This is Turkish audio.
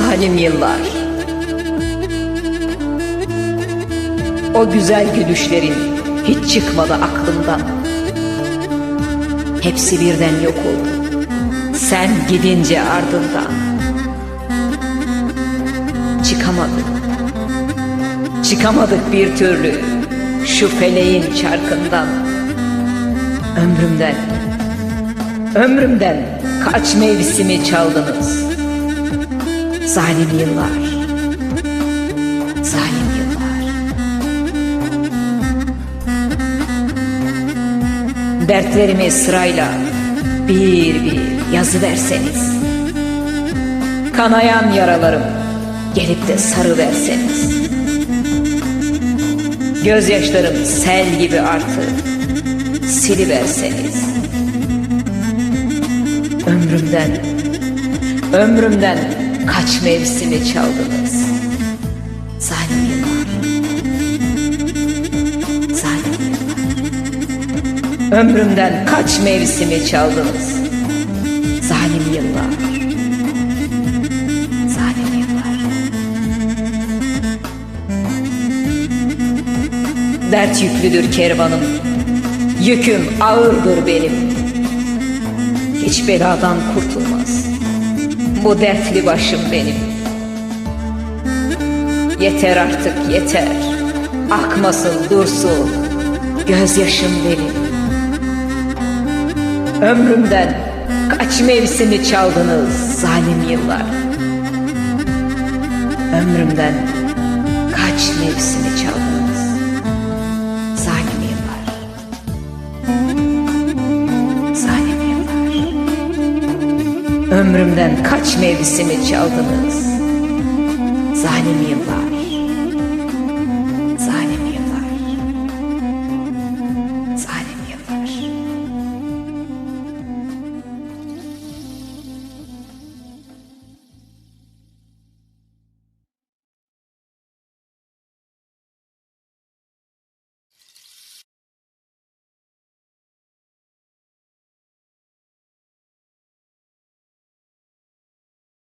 Zalim yıllar. O güzel gülüşlerin hiç çıkmadı aklımdan. Hepsi birden yok oldu. Sen gidince ardından. Çıkamadık. Çıkamadık bir türlü şu feleğin çarkından. Ömrümden, ömrümden kaç mevsimi çaldınız. Zalim yıllar, zalim yıllar. Dertlerimi sırayla bir bir yazı verseniz. Kanayan yaralarım gelip de sarı verseniz. Gözyaşlarım sel gibi artık siliverseniz. Ömrümden, ömrümden kaç mevsimi çaldınız. Zalim yıllar. Zalim yıllar. Ömrümden kaç mevsimi çaldınız. Zalim yıllar. Zalim yıllar. Dert yüklüdür kervanım. Yüküm ağırdır benim. Hiç beladan kurtulmaz. Bu dertli başım benim. Yeter artık yeter. Akmasın dursun. Gözyaşım benim. Ömrümden kaç mevsimi çaldınız zalim yıllar. Ömrümden kaç mevsimi Ömrümden kaç mevsimi çaldınız zalim yıllar.